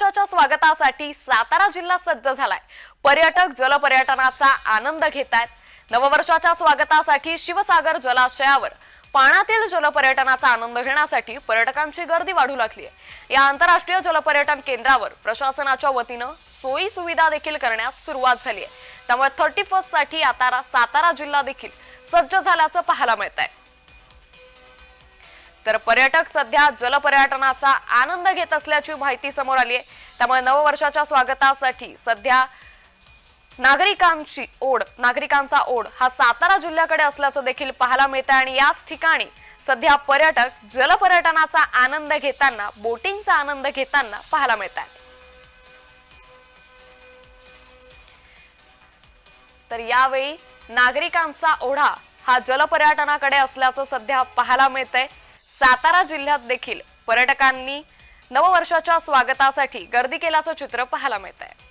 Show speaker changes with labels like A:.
A: नववर्षाच्या स्वागतासाठी सातारा जिल्हा सज्ज झालाय. पर्यटक जलपर्यटनाचा आनंद घेत आहेत नववर्षाच्या स्वागतासाठी शिवसागर जलाशयावर पाण्यातील जलपर्यटनाचा आनंद घेण्यासाठी पर्यटकांची गर्दी वाढू लागली आहे या आंतरराष्ट्रीय जलपर्यटन केंद्रावर प्रशासनाच्या वतीनं सोयी सुविधा देखील करण्यास सुरुवात झाली आहे त्यामुळे थर्टी फर्स्टसाठी आता सातारा जिल्हा देखील सज्ज झाल्याचं पाहायला मिळत आहे तर पर्यटक सध्या जलपर्यटनाचा आनंद घेत असल्याची माहिती समोर आली आहे त्यामुळे नववर्षाच्या स्वागतासाठी सध्या नागरिकांची ओढ नागरिकांचा ओढ हा सातारा जिल्ह्याकडे असल्याचं देखील पाहायला मिळतं आणि याच ठिकाणी सध्या पर्यटक जलपर्यटनाचा आनंद घेताना बोटिंगचा आनंद घेताना पाहायला मिळत आहे तर यावेळी नागरिकांचा ओढा हा जलपर्यटनाकडे असल्याचं सध्या पाहायला मिळतंय. सातारा जिल्ह्यात देखील पर्यटकांनी नववर्षाच्या स्वागतासाठी गर्दी केल्याचं चित्र पाहायला मिळत आहे